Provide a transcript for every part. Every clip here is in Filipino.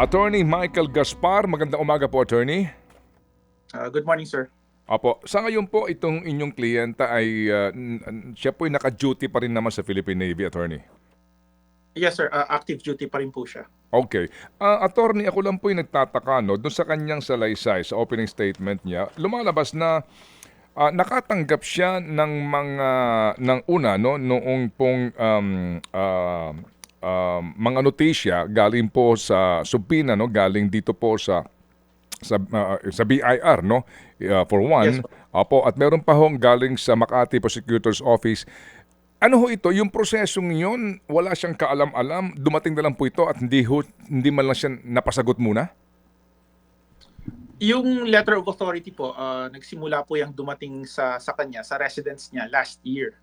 Attorney Michael Gaspar, magandang umaga po, Attorney. Uh, good morning, sir. Opo, sa ngayon po itong inyong kliyenta ay uh, siya po ay naka-duty pa rin naman sa Philippine Navy, Attorney. Yes, sir. Uh, active duty pa rin po siya. Okay. Ah, attorney, ako lang po yung nagtataka, no? Doon sa kanyang salaysay, sa opening statement niya, lumalabas na ah, nakatanggap siya ng mga, ng una, no? Noong pong um, ah, ah, mga notisya galing po sa subpina, no? Galing dito po sa sa ah, sa BIR no Uh, for one Yes, po. Opo, at meron pa hong galing sa Makati Prosecutor's Office ano ho ito yung prosesong yon wala siyang kaalam-alam dumating na lang po ito at hindi ho, hindi man lang siya napasagot muna Yung letter of authority po, uh, nagsimula po yung dumating sa sa kanya, sa residence niya last year.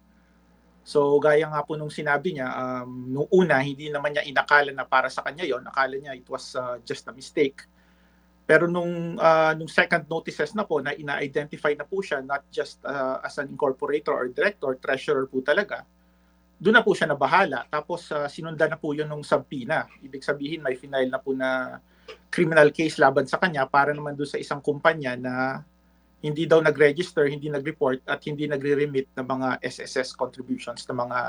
So gaya nga po nung sinabi niya, um, nung una, hindi naman niya inakala na para sa kanya yon Akala niya it was uh, just a mistake. Pero nung, uh, nung second notices na po, na ina-identify na po siya, not just uh, as an incorporator or director, treasurer po talaga, doon na po siya nabahala. Tapos uh, sinundan na po yun nung subpoena. Ibig sabihin may final na po na criminal case laban sa kanya para naman doon sa isang kumpanya na hindi daw nag-register, hindi nag-report at hindi nagre-remit ng mga SSS contributions ng mga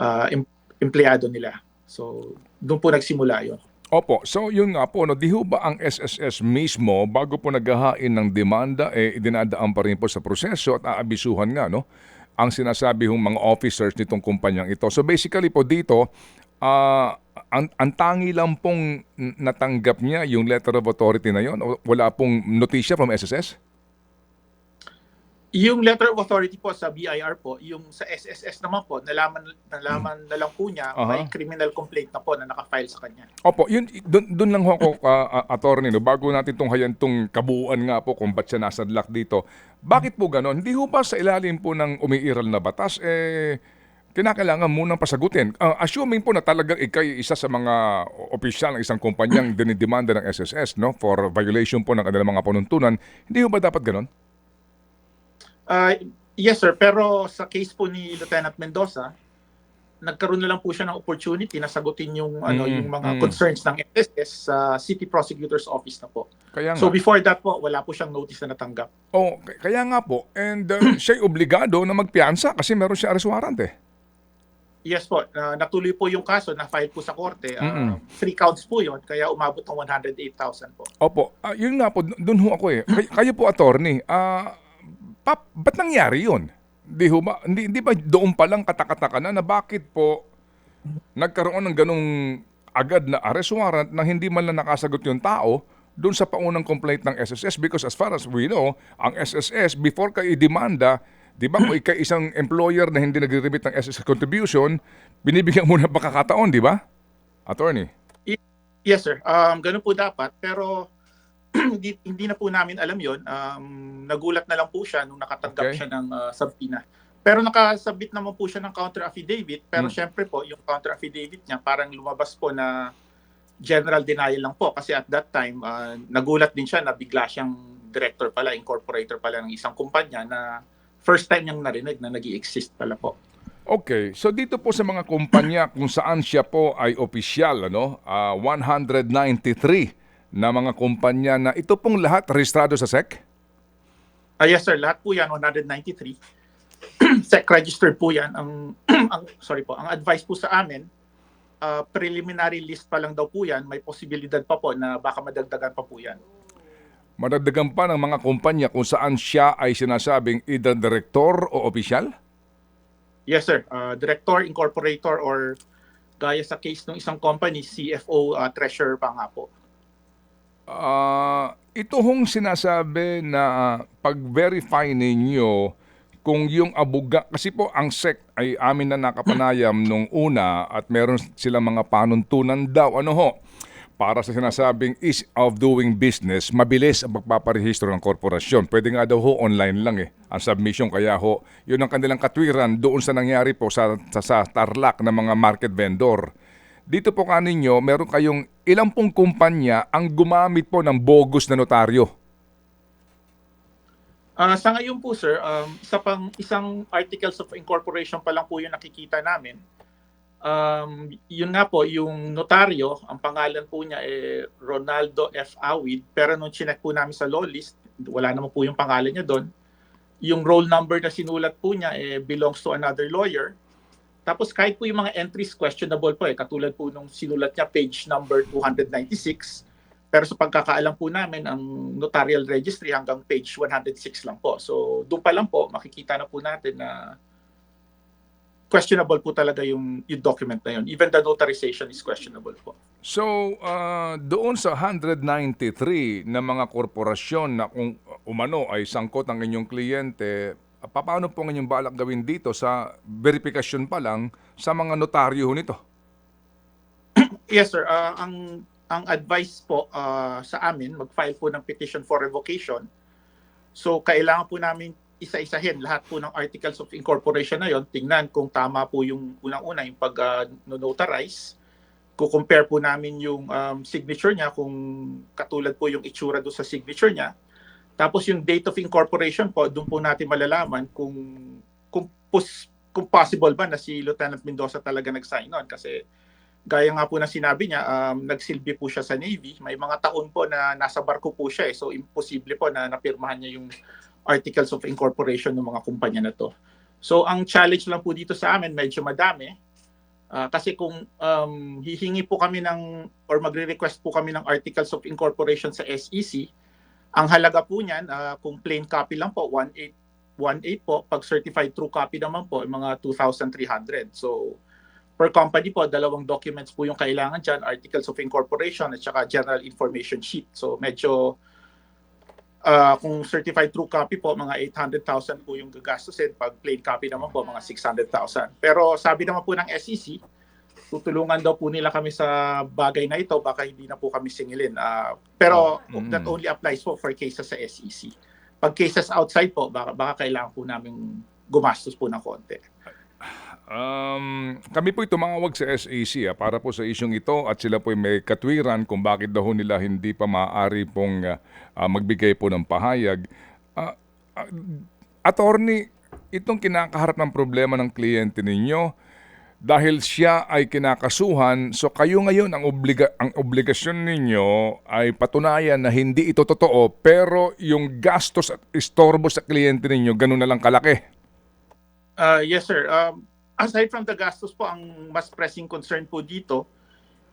uh, em- empleyado nila. So, doon po nagsimula yon. Opo, so yun nga po, no, di ho ba ang SSS mismo, bago po naghahain ng demanda, eh, dinadaan pa rin po sa proseso at aabisuhan nga, no? Ang sinasabi hong mga officers nitong kumpanyang ito. So basically po dito, ah, ang, ang tangi lang pong natanggap niya yung letter of authority na yon. Wala pong notisya from SSS? Yung letter of authority po sa BIR po, yung sa SSS naman po, nalaman, nalaman na lang po niya, Aha. may criminal complaint na po na nakafile sa kanya. Opo, yun doon doon lang ho ako uh, attorney no bago natin tong hayan tong kabuuan nga po kung ba't siya nasadlak dito. Bakit po ganon? Hindi ho ba sa ilalim po ng umiiral na batas eh kinakailangan munang pasagutin. Ah, assuming po na talagang ikay isa sa mga opisyal ng isang kumpanyang dinidemanda ng SSS no for violation po ng kanilang mga panuntunan, hindi ho ba dapat ganon? Uh, yes sir, pero sa case po ni Lieutenant Mendoza, nagkaroon na lang po siya ng opportunity na sagutin yung ano Mm, yung mga mm. concerns ng SSS sa City Prosecutor's Office na po. Kaya nga. So before that po, wala po siyang notice na natanggap. oh, k- kaya nga po. And uh, siya'y obligado na magpiansa kasi meron siya arrest warrant eh. Yes po, uh, natuloy po yung kaso na file po sa korte. Uh, three counts po yon kaya umabot ng 108,000 po. Opo, ah, yun nga po, doon ho ako eh. Kay, kayo po, attorney, ah, pap, ba't nangyari yun? Di ho ba, hindi, hindi ba doon pa lang katakataka na na bakit po nagkaroon ng ganong agad na arrest warrant na hindi man lang nakasagot yung tao doon sa paunang complaint ng SSS because as far as we know, ang SSS before kayo demanda, di ba kung ikay isang employer na hindi nagre-remit ng SSS contribution, binibigyan mo ng pagkakataon, di ba? Attorney. Yes sir, um, ganun po dapat. Pero hindi, hindi na po namin alam yon. Um, nagulat na lang po siya nung nakatanggap Okay. siya ng uh, subpoena. Pero nakasubmit naman po siya ng counter affidavit. Pero Hmm. syempre po, yung counter affidavit niya parang lumabas po na general denial lang po. Kasi at that time, uh, nagulat din siya na bigla siyang director pala, incorporator pala ng isang kumpanya na first time niyang narinig na nag exist pala po. Okay, so dito po sa mga kumpanya kung saan siya po ay opisyal, ano, ah, 193 na mga kumpanya na ito pong lahat rehistrado sa SEC? Ah, yes sir, lahat po yan 193. SEC registered po yan. Ang, ang sorry po, ang advice po sa amin, ah, preliminary list pa lang daw po yan, may posibilidad pa po na baka madagdagan pa po yan. Madagdagan pa ng mga kumpanya kung saan siya ay sinasabing either director o opisyal? Yes sir, Ah, director, incorporator or gaya sa case ng isang company, CFO, ah, treasurer pa nga po. Ah, ito hong sinasabi na pag-verify ninyo kung yung abuga, kasi po ang SEC ay amin na nakapanayam nung una at meron silang mga panuntunan daw. Ano ho? Para sa sinasabing ease of doing business, mabilis ang pagpaparehistro ng korporasyon. Pwede nga daw ho online lang eh, ang submission. Kaya ho, yun ang kanilang katwiran doon sa nangyari po sa, sa, sa Tarlac ng mga market vendor. Dito po kaninyo, meron kayong ilang pong kumpanya ang gumamit po ng bogus na notaryo. Ah, sa ngayon po sir, um, isa pang isang articles of incorporation pa lang po yung nakikita namin Um, yun nga po, yung notaryo, ang pangalan po niya eh Ronaldo F. Awid. Pero nung chinek po namin sa law list, wala naman po yung pangalan niya doon. Yung roll number na sinulat po niya eh, belongs to another lawyer. Tapos kahit po yung mga entries questionable po eh, katulad po nung sinulat niya page number 296. Pero sa pagkakaalam po namin, ang notarial registry hanggang page 106 lang po. So doon pa lang po, makikita na po natin na questionable po talaga yung, yung document na yun. Even the notarization is questionable po. So, ah, doon sa 193 na mga korporasyon na kung umano ay sangkot ang inyong kliyente, paano po ang balak gawin dito sa verification pa lang sa mga notaryo nito? Yes sir, Ah, ang ang advice po ah, sa amin, mag-file po ng petition for revocation. So kailangan po namin isa-isahin lahat po ng articles of incorporation na yon, tingnan kung tama po yung unang-una yung pag-notarize. Ko-compare po namin yung um, signature niya kung katulad po yung itsura doon sa signature niya. Tapos yung date of incorporation po, doon po natin malalaman kung kung, pos- kung possible ba na si Lieutenant Mendoza talaga nag-sign on kasi gaya nga po na sinabi niya, um, nagsilbi po siya sa Navy. May mga taon po na nasa barko po siya eh. So imposible po na napirmahan niya yung articles of incorporation ng mga kumpanya na to. So ang challenge lang po dito sa amin, medyo madami. Ah, kasi kung um, hihingi po kami ng or magre-request po kami ng articles of incorporation sa SEC, ang halaga po niyan, ah, kung plain copy lang po, 18 18 po. Pag certified true copy naman po, mga 2,300. So, per company po, dalawang documents po yung kailangan dyan, articles of incorporation at saka general information sheet. So, medyo, ah, kung certified true copy po, mga 800,000 po yung gagastusin. Pag plain copy naman po, mga 600,000. Pero sabi naman po ng SEC, tutulungan daw po nila kami sa bagay na ito, baka hindi na po kami singilin. Ah, pero Oh, mm. that only applies po for cases sa SEC. Pag cases outside po, baka, baka kailangan po namin gumastos po ng konti. Um, kami po tumawag sa SAC ah, para po sa isyong ito at sila po may katwiran kung bakit daw nila hindi pa maaari pong ah, magbigay po ng pahayag. Ah, ah, attorney, itong kinakaharap ng problema ng kliyente ninyo dahil siya ay kinakasuhan, so kayo ngayon ang obliga ang obligasyon ninyo ay patunayan na hindi ito totoo pero yung gastos at istorbo sa kliyente ninyo ganun na lang kalaki. Uh, yes, sir. Um, aside from the gastos po, ang mas pressing concern po dito,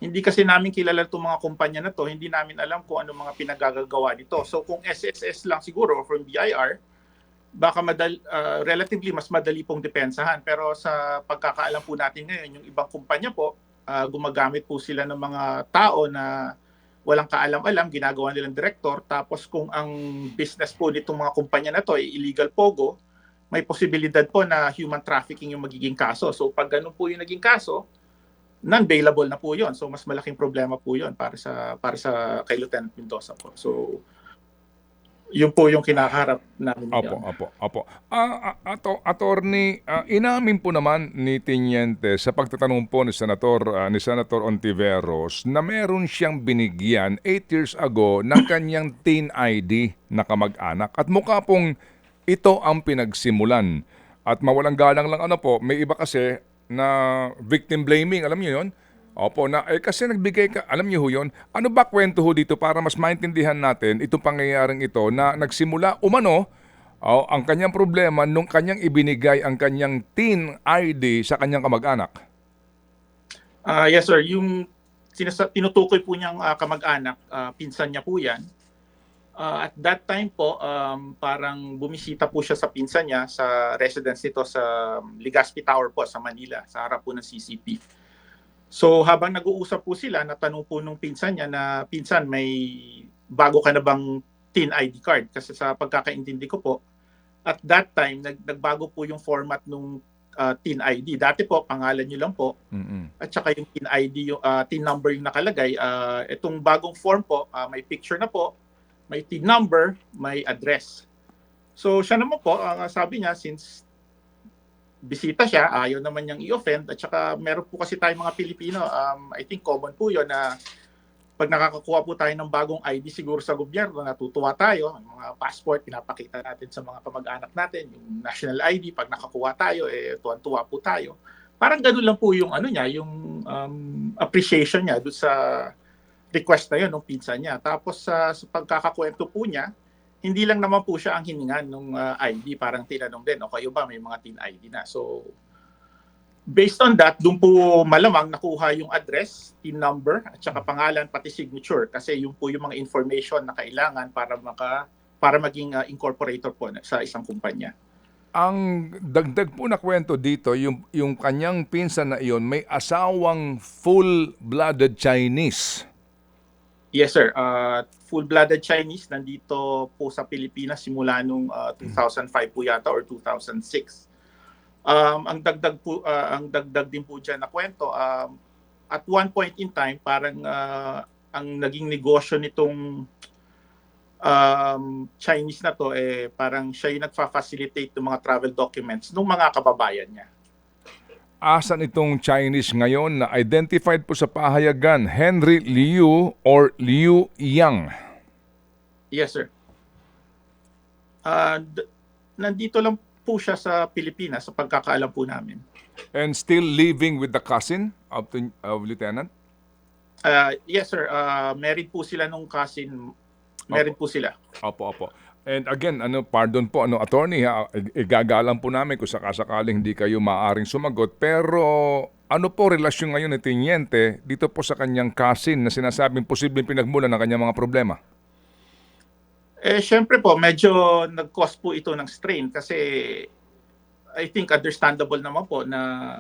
hindi kasi namin kilala itong mga kumpanya na to, hindi namin alam kung ano mga pinagagagawa nito. So kung SSS lang siguro from BIR, baka madal, uh, relatively mas madali pong depensahan. Pero sa pagkakaalam po natin ngayon, yung ibang kumpanya po, uh, gumagamit po sila ng mga tao na walang kaalam-alam, ginagawa nilang director. Tapos kung ang business po nitong mga kumpanya na to ay illegal pogo, may posibilidad po na human trafficking yung magiging kaso. So pag ganun po yung naging kaso, non-bailable na po yon. So mas malaking problema po yon para sa para sa kay Lieutenant Mendoza po. So yun po yung kinakaharap namin Opo, ngayon. opo, opo. Ah, ato, attorney, ah, inamin po naman ni Tiniente sa pagtatanong po ni Senator ah, ni Senator Ontiveros na meron siyang binigyan 8 years ago ng kanyang teen ID na kamag-anak at mukha pong ito ang pinagsimulan. At mawalang galang lang ano po, may iba kasi na victim blaming, alam niyo 'yon? Opo, na eh kasi nagbigay ka, alam niyo ho yun, ano ba kwento ho dito para mas maintindihan natin itong pangyayaring ito na nagsimula umano oh, ang kanyang problema nung kanyang ibinigay ang kanyang teen ID sa kanyang kamag-anak. Ah, yes sir, yung sinasa- tinutukoy po niyang ah, kamag-anak, ah, pinsan niya po 'yan. Ah, at that time po, um, parang bumisita po siya sa pinsan niya sa residence nito sa Legazpi Tower po sa Manila, sa harap po ng CCP. So habang nag-uusap po sila, natanong po nung pinsan niya na pinsan may bago ka na bang teen ID card? Kasi sa pagkakaintindi ko po, at that time, nag, nagbago po yung format nung ah, teen ID. Dati po, pangalan niyo lang po, Mm-mm. at saka yung TIN ID, yung ah, TIN number yung nakalagay. Ah, itong bagong form po, ah, may picture na po, may TIN number, may address. So siya naman po, ah, sabi niya, since bisita siya, ayaw naman niyang i-offend. At saka meron po kasi tayong mga Pilipino, um, I think common po yun na pag nakakakuha po tayo ng bagong ID siguro sa gobyerno, natutuwa tayo. Ang mga passport, pinapakita natin sa mga kamag-anak natin. Yung national ID, pag nakakuha tayo, eh, tuwan-tuwa po tayo. parang ganun lang po yung ano niya, yung um, appreciation niya doon sa request na yun ng pinsan niya. Tapos sa, sa pagkakakwento po niya, hindi lang naman po siya ang hiningan ng ID, parang tinanong din, o kayo ba may mga tin ID na? So, based on that, doon po malamang nakuha yung address, tin number, at saka pangalan, pati signature. Kasi yun po yung mga information na kailangan para maka para maging uh, incorporator po sa isang kumpanya. Ang dagdag po na kwento dito, yung, yung kanyang pinsan na iyon, may asawang full-blooded Chinese. Yes sir, uh, full-blooded Chinese nandito po sa Pilipinas simula nung uh, 2005 po yata or 2006. Um, ang dagdag po uh, ang dagdag din po diyan na kwento um, at one point in time parang uh, ang naging negosyo nitong um, Chinese na to eh parang siya yung nagfa-facilitate ng mga travel documents ng mga kababayan niya. Asan itong Chinese ngayon na identified po sa pahayagan, Henry Liu or Liu Yang? Yes sir. Uh, nandito lang po siya sa Pilipinas sa pagkakaalam po namin. And still living with the cousin of, the, of Lieutenant? Uh, yes sir, uh, married po sila nung cousin. Married po sila. Opo, opo. And again, ano, pardon po, ano, attorney, ha, igagalang po namin kung sakasakaling hindi kayo maaring sumagot. Pero ano po relasyon ngayon ni Tiniente dito po sa kanyang cousin na sinasabing posibleng pinagmulan ng kanyang mga problema? Eh syempre po, medyo nag-cause po ito ng strain kasi I think understandable naman po na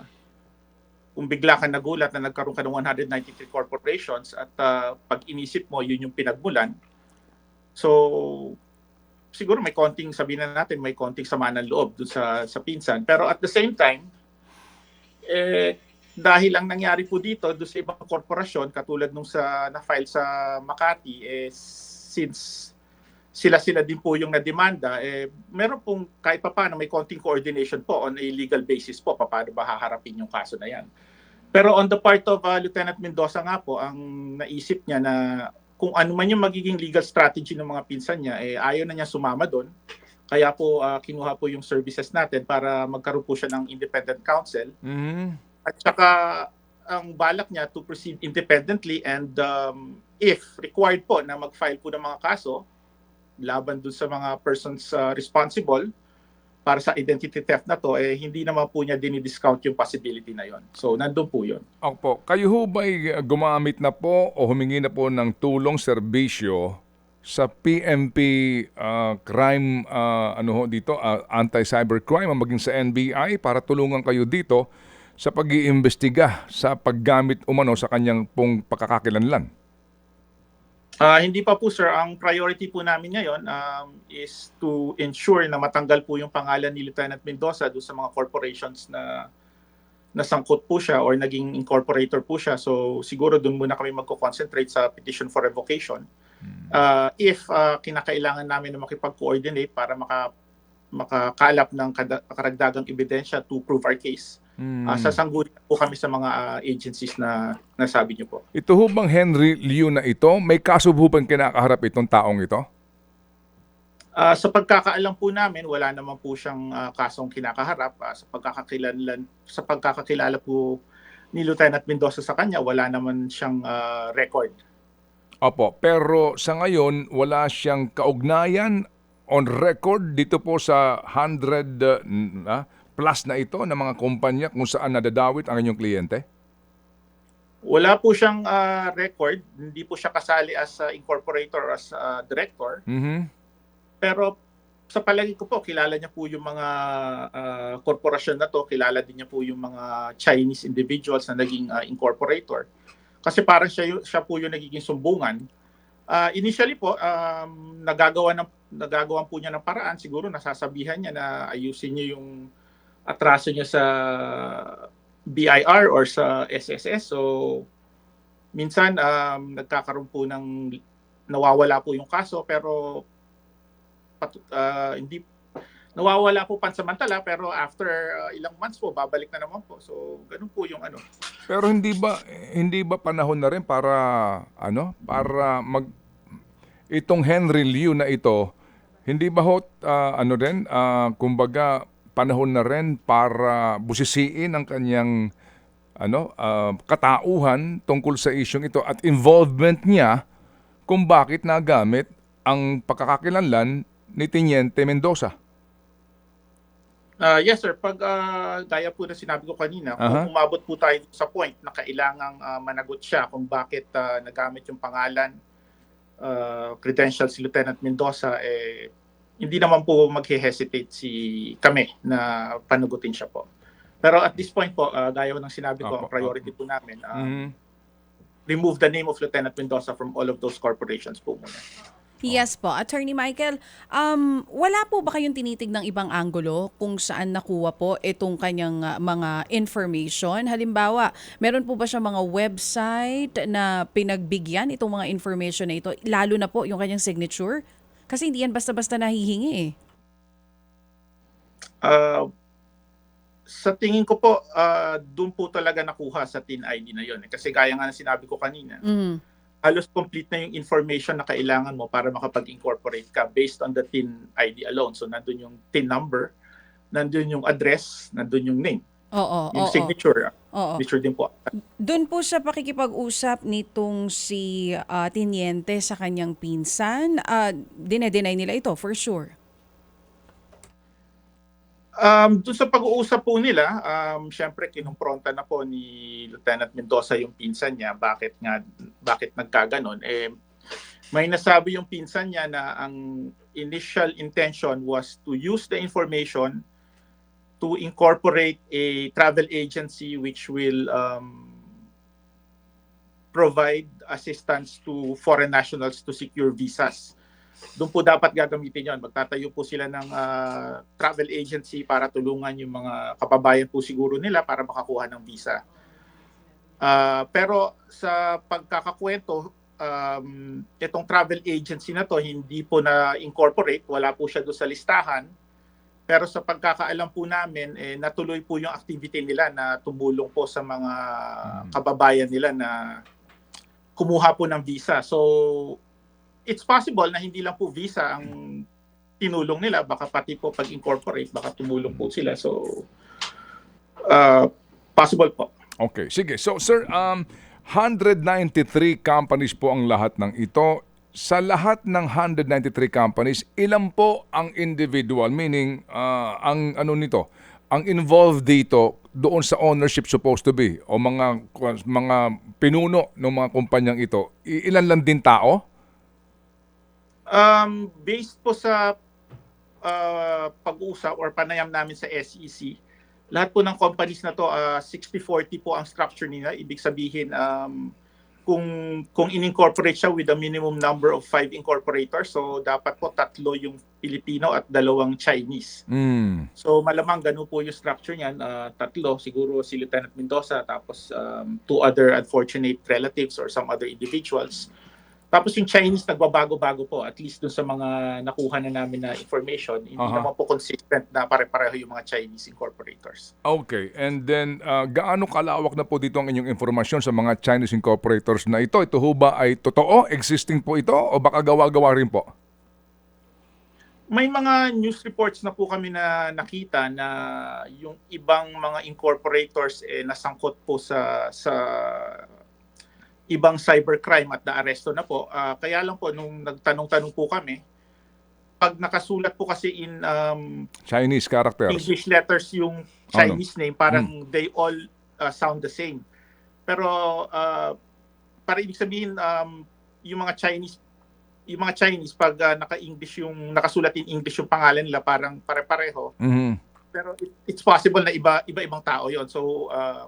kung bigla ka nagulat na nagkaroon ka ng 193 corporations at uh, pag inisip mo yun yung pinagmulan. So siguro may konting sabihin na natin may konting sama ng loob dun sa sa pinsan pero at the same time eh dahil ang nangyari po dito doon sa ibang korporasyon katulad nung sa na-file sa Makati eh since sila sila din po yung nademanda eh meron pong kahit papaano may konting coordination po on a legal basis po paano ba haharapin yung kaso na yan. Pero on the part of uh, Lieutenant Mendoza nga po ang naisip niya na kung ano man yung magiging legal strategy ng mga pinsan niya eh ayaw na niya sumama doon. Kaya po uh, kinuha po yung services natin para magkaroon po siya ng independent counsel Mhm. at saka ang balak niya to proceed independently and um, if required po na mag-file po ng mga kaso laban dun sa mga persons uh, responsible para sa identity theft na to, eh hindi naman po niya dinidiscount yung possibility na yon. So, nandun po yun. Opo, kayo ho ba'y gumamit na po o humingi na po ng tulong serbisyo sa PMP ah, crime ah, ano ho dito ah, anti-cybercrime o maging sa NBI para tulungan kayo dito sa pag-iimbestiga sa paggamit umano sa kanyang pong pagkakakilanlan. Ah, hindi pa po sir, ang priority po namin ngayon um, is to ensure na matanggal po yung pangalan ni Lieutenant Mendoza doon sa mga corporations na nasangkot po siya or naging incorporator po siya. So siguro doon muna kami magko-concentrate sa petition for revocation. Ah, if ah, kinakailangan namin na makipag-coordinate para maka makakalap ng karagdagang ebidensya to prove our case, Hmm. ah, sasangguni po kami sa mga ah, agencies na nasabi niyo po. Ito ho bang Henry Liu na ito, may kaso ho bang kinakaharap itong taong ito? Ah, sa pagkakaalam po namin, wala naman po siyang ah, kasong kinakaharap. Ah, sa pagkakakilala sa pagkakakilala po ni Lieutenant Mendoza sa kanya, wala naman siyang ah, record. Opo, pero sa ngayon wala siyang kaugnayan on record dito po sa 100 uh, plus na ito ng mga kumpanya kung saan nadadawit ang inyong kliyente? Wala po siyang ah, record, hindi po siya kasali as ah, incorporator or as ah, director, Mhm. pero sa palagi ko po, kilala niya po yung mga ah, korporasyon na to, kilala din niya po yung mga Chinese individuals na naging ah, incorporator. Kasi parang siya, siya po yung nagiging sumbungan. Ah, initially po, um, nagagawa ng nagagawa po niya ng paraan, siguro nasasabihan niya na ayusin niyo yung atraso niya sa BIR or sa SSS. So minsan um, nagkakaroon po ng nawawala po yung kaso pero patu- ah, hindi nawawala po pansamantala pero after ah, ilang months po babalik na naman po. So ganun po yung ano. Pero hindi ba hindi ba panahon na rin para ano, para mag itong Henry Liu na ito, hindi ba ho ah, ano rin, ah, kumbaga panahon na rin para busisiin ang kanyang ano ah, katauhan tungkol sa isyong ito at involvement niya kung bakit nagamit ang pagkakakilanlan ni Teniente Mendoza. Ah, yes sir, pag ah, gaya po na sinabi ko kanina, Aha. kung umabot po tayo sa point na kailangang ah, managot siya kung bakit ah, nagamit yung pangalan, ah, credentials si Lieutenant Mendoza, eh, hindi naman po mag-hesitate si kami na panagutin siya po. Pero at this point po, ah, gaya ng sinabi ko, ang priority po namin, ah, Mhm. remove the name of Lieutenant Mendoza from all of those corporations po muna. Yes po. Attorney Michael, um, wala po ba kayong tinitig ng ibang anggulo kung saan nakuha po itong kanyang uh, mga information? Halimbawa, meron po ba siya mga website na pinagbigyan itong mga information na ito, lalo na po yung kanyang signature? Kasi hindi yan basta-basta nahihingi eh. Ah, sa tingin ko po, ah, doon po talaga nakuha sa TIN ID na yon. eh. Kasi gaya nga ng sinabi ko kanina, Mm. halos complete na yung information na kailangan mo para makapag-incorporate ka based on the TIN ID alone. So, nandun yung TIN number, nandun yung address, nandun yung name, Oo, yung oo. signature, oo. signature din po. Doon po sa pakikipag-usap nitong si ah, Tiniente sa kanyang pinsan, uh, dinedenay nila ito for sure. Um, doon sa pag-uusap po nila, um, syempre kinumpronta na po ni Lieutenant Mendoza yung pinsan niya bakit nga bakit nagkaganon. Eh, may nasabi yung pinsan niya na ang initial intention was to use the information to incorporate a travel agency which will um, provide assistance to foreign nationals to secure visas doon po dapat gagamitin yon. Magtatayo po sila ng ah, travel agency para tulungan yung mga kababayan po siguro nila para makakuha ng visa. Ah, pero sa pagkakakwento, um, itong travel agency na to hindi po na incorporate, wala po siya doon sa listahan. Pero sa pagkakaalam po namin, eh, natuloy po yung activity nila na tumulong po sa mga Mm. kababayan nila na kumuha po ng visa. So, it's possible na hindi lang po visa ang tinulong nila, baka pati po pag-incorporate, baka tumulong po sila. So, uh, possible po. Okay, sige. So sir, um 193 companies po ang lahat ng ito. Sa lahat ng 193 companies, ilan po ang individual, meaning ah, ang ano nito, ang involved dito doon sa ownership supposed to be o mga mga pinuno ng mga kumpanyang ito, ilan lang din tao? Um, based po sa uh, pag-uusap or panayam namin sa SEC, lahat po ng companies na to, uh, 60-40 po ang structure nila. Ibig sabihin, um, kung kung in-incorporate siya with a minimum number of five incorporators, so dapat po tatlo yung Filipino at dalawang Chinese. Hmm. So malamang ganun po yung structure niyan, ah, tatlo, siguro si Lieutenant Mendoza, tapos um, two other unfortunate relatives or some other individuals. Tapos yung Chinese nagbabago-bago po, at least dun sa mga nakuha na namin na information, hindi Aha. naman po consistent na pare-pareho yung mga Chinese incorporators. Okay, and then uh, gaano kalawak na po dito ang inyong informasyon sa mga Chinese incorporators na ito? Ito ho ba ay totoo? Existing po ito? O baka gawa-gawa rin po? May mga news reports na po kami na nakita na yung ibang mga incorporators eh nasangkot po sa sa ibang cybercrime at naaresto na po. Ah, kaya lang po nung nagtanong-tanong po kami, pag nakasulat po kasi in um, Chinese characters. English letters yung Chinese name, parang they all uh, sound the same. Pero uh, para ibig sabihin um, yung mga Chinese yung mga Chinese pag uh, naka-English yung nakasulat in English yung pangalan nila parang pare-pareho Mhm. pero it- it's possible na iba iba-ibang tao yon so um,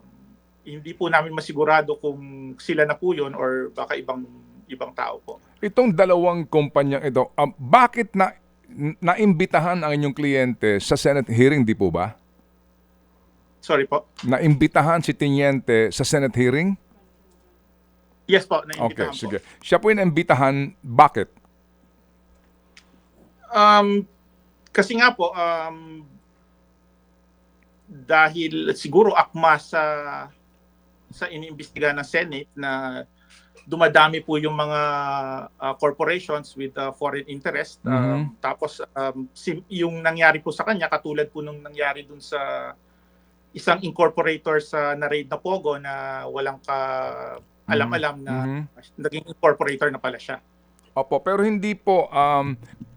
hindi po namin masigurado kung sila na po yon or baka ibang ibang tao po Itong dalawang kumpanyang ito, um, bakit na naimbitahan ang inyong kliyente sa Senate hearing, di po ba? sorry po Naimbitahan si Tiniente sa Senate hearing? yes po Okay, naimbitahan po sige. Siya po yung naimbitahan, bakit? Um, kasi nga po, um, dahil siguro akma sa sa iniimbestigahan ng Senate na dumadami po yung mga uh, corporations with uh, foreign interest. Um, Mhm. tapos um, sim- yung nangyari po sa kanya katulad po nung nangyari dun sa isang incorporator sa na-raid na Pogo na walang ka alam-alam na Mhm. naging incorporator na pala siya. Opo, pero hindi po, um,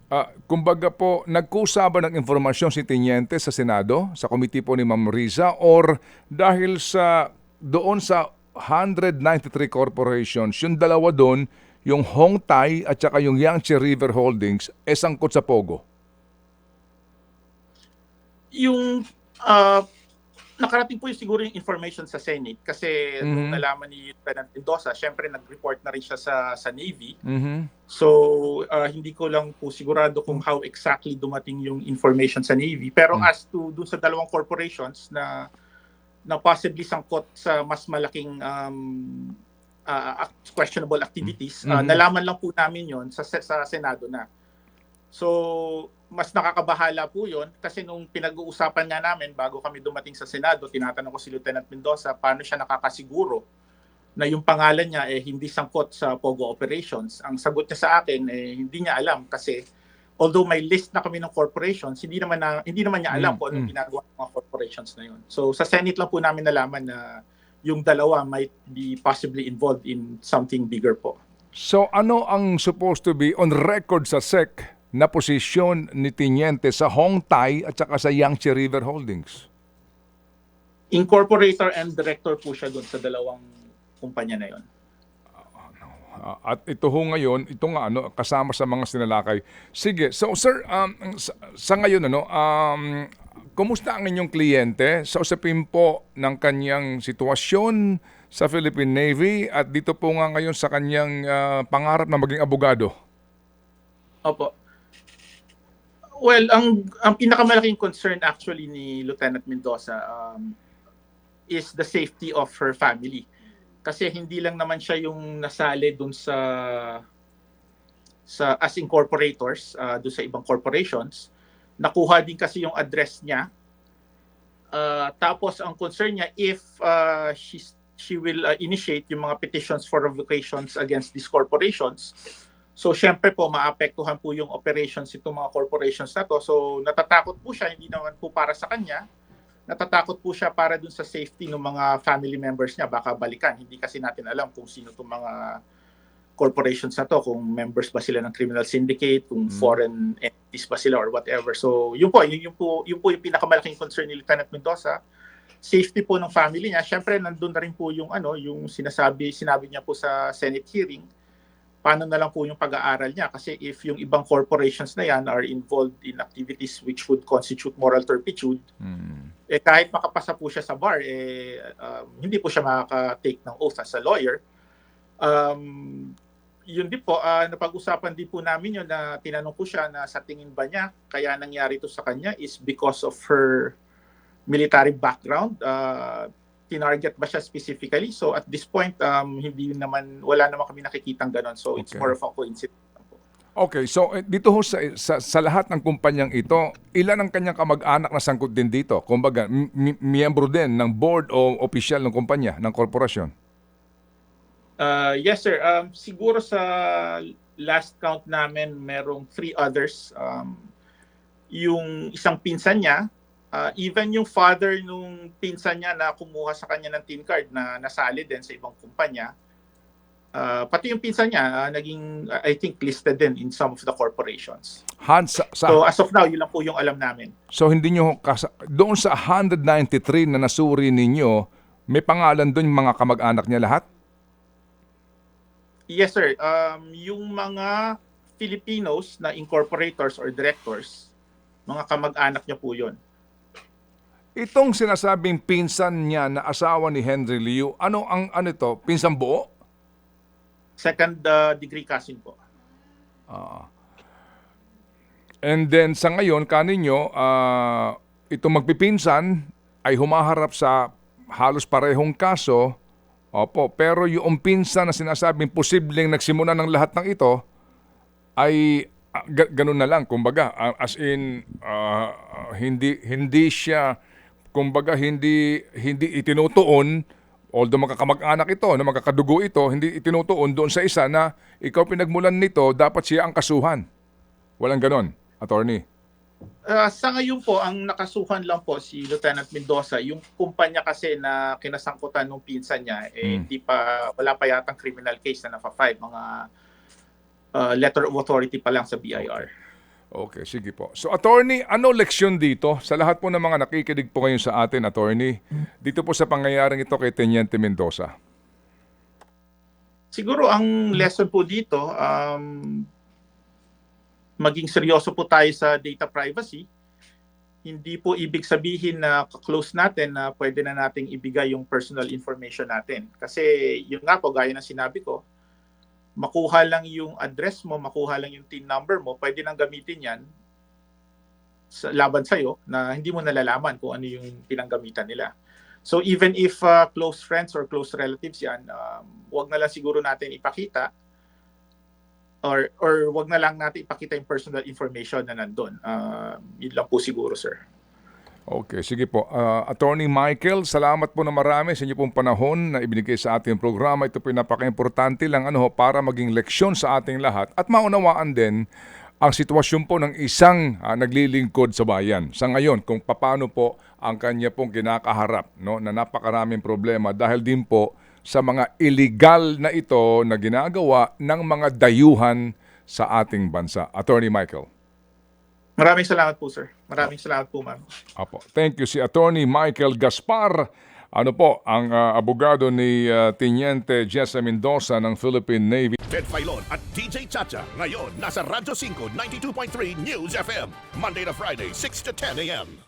ah, kumbaga po, nagkusa ba ng informasyon si Tiniente sa Senado, sa committee po ni Ma'am Riza, or dahil sa doon sa 193 corporations, yung dalawa doon, yung Hong Tai at saka yung Yangtze River Holdings, eh sangkot sa Pogo. Yung ah, nakarating po yung siguro yung information sa Senate kasi nung Mhm. nalaman ni Lieutenant Mendoza, syempre nag-report na rin siya sa sa Navy. Mhm. So, ah, hindi ko lang po sigurado kung how exactly dumating yung information sa Navy. Pero Mm. as to dun sa dalawang corporations na na possibly sangkot sa mas malaking um, act- questionable activities, ah, Mhm. nalaman lang po namin yon sa sa Senado na. So, mas nakakabahala po yon kasi nung pinag-uusapan nga namin bago kami dumating sa Senado, tinatanong ko si Lieutenant Mendoza paano siya nakakasiguro na yung pangalan niya eh hindi sangkot sa Pogo operations. Ang sagot niya sa akin eh hindi niya alam kasi although may list na kami ng corporations, hindi naman na hindi naman niya alam Mm, kung anong mm. ginagawa ng mga corporations na yun. So sa Senate lang po namin nalaman na yung dalawa might be possibly involved in something bigger po. So ano ang supposed to be on record sa SEC na posisyon ni Tiniente sa Hong Tai at saka sa Yangtze River Holdings? Incorporator and director po siya doon sa dalawang kumpanya na yon. Ah, at ito ho ngayon, ito nga ano, kasama sa mga sinalakay. Sige, so sir, um, sa, sa ngayon ano, um, kumusta ang inyong kliyente sa usapin po ng kanyang sitwasyon sa Philippine Navy at dito po nga ngayon sa kanyang ah, pangarap na maging abogado? Opo. Well, ang ang pinakamalaking concern actually ni Lieutenant Mendoza um, is the safety of her family. Kasi hindi lang naman siya yung nasali dun sa sa as incorporators uh, dun sa ibang corporations. Nakuha din kasi yung address niya. Uh, tapos ang concern niya if uh, she's, she will uh, initiate yung mga petitions for revocations against these corporations, So, syempre po, maapektuhan po yung operations itong mga corporations na to. So, natatakot po siya, hindi naman po para sa kanya. Natatakot po siya para dun sa safety ng mga family members niya. Baka balikan. Hindi kasi natin alam kung sino itong mga corporations na to. Kung members ba sila ng criminal syndicate, kung Mm. foreign entities ba sila or whatever. So, yun po, yun, yun po, yun po yung pinakamalaking concern ni Lieutenant Mendoza. Safety po ng family niya. Syempre, nandun na rin po yung ano, yung sinasabi, sinabi niya po sa Senate hearing paano na lang po yung pag-aaral niya? Kasi if yung ibang corporations na yan are involved in activities which would constitute moral turpitude Hmm. eh kahit makapasa po siya sa bar eh um, hindi po siya makaka-take ng oath as a lawyer. Um, yun din po ah, napag-usapan din po namin yun na tinanong ko siya na sa tingin ba niya kaya nangyari to sa kanya is because of her military background. Uh, tinarget ba siya specifically so at this point um, hindi naman wala naman kami nakikitang ganon so it's Okay. more of a coincidence. Okay, so eh, dito ho sa, sa, sa lahat ng kumpanyang ito, ilan ang kanyang kamag-anak na sangkot din dito? Kumbaga, miyembro din ng board o opisyal ng kumpanya, ng korporasyon? Uh, yes sir um, siguro sa last count namin merong three others um, yung isang pinsan niya uh, even yung father nung pinsan niya na kumuha sa kanya ng TIN card na nasali din sa ibang kumpanya uh, pati yung pinsan niya uh, naging uh, I think listed din in some of the corporations. Hans, sa, sa- so as of now yun lang po yung alam namin. So hindi nyo, doon sa 193 na nasuri ninyo, may pangalan doon yung mga kamag-anak niya lahat? yes sir. Um, yung mga Filipinos na incorporators or directors mga kamag-anak niya po yun Itong sinasabing pinsan niya na asawa ni Henry Liu, ano ang ano ito? Pinsan buo? second uh, degree cousin po. Ah. And then sa ngayon, kaninyo, ah, itong magpipinsan ay humaharap sa halos parehong kaso. Opo, pero yung pinsan na sinasabing posibleng nagsimula ng lahat ng ito ay ga- ganun na lang kumbaga ah, as in ah, hindi hindi siya kumbaga hindi hindi itinutuon although magkakamag-anak ito, na magkakadugo ito, hindi itinutuon doon sa isa na ikaw pinagmulan nito, dapat siya ang kasuhan. Walang ganon, attorney. Ah, sa ngayon po, ang nakasuhan lang po si Lieutenant Mendoza, yung kumpanya kasi na kinasangkutan ng pinsan niya, eh, Hmm. hindi pa, wala pa yatang criminal case na nafa-file. Mga ah, letter of authority pa lang sa BIR. Okay, sige po. So, attorney, ano leksyon dito? Sa lahat po ng mga nakikinig po ngayon sa atin, attorney, dito po sa pangyayaring ito kay Teniente Mendoza. Siguro ang lesson po dito, um, maging seryoso po tayo sa data privacy. Hindi po ibig sabihin na close natin na pwede na nating ibigay yung personal information natin. Kasi yun nga po, gaya ng sinabi ko, makuha lang yung address mo, makuha lang yung TIN number mo, pwede nang gamitin yan sa laban sa'yo na hindi mo nalalaman kung ano yung pinanggamitan nila. So even if uh, close friends or close relatives yan, um, wag na lang siguro natin ipakita or or wag na lang natin ipakita yung personal information na nandun. Um, yun lang po siguro, sir. Okay, sige po. Ah, Attorney Michael, salamat po na marami sa inyo pong panahon na ibinigay sa ating programa. Ito po napaka-importante lang ano, para maging leksyon sa ating lahat at maunawaan din ang sitwasyon po ng isang ah, naglilingkod sa bayan. Sa ngayon, kung paano po ang kanya pong kinakaharap no, na napakaraming problema dahil din po sa mga illegal na ito na ginagawa ng mga dayuhan sa ating bansa. Attorney Michael. Maraming salamat po, sir. Maraming salamat po, ma'am. Apo. Thank you si Attorney Michael Gaspar. Ano po, ang ah, abogado ni ah, Teniente Jessa Mendoza ng Philippine Navy. Ted Filon at DJ Chacha. Ngayon, nasa Radyo 5, 92.3 News FM. Monday to Friday, 6 to 10 a.m.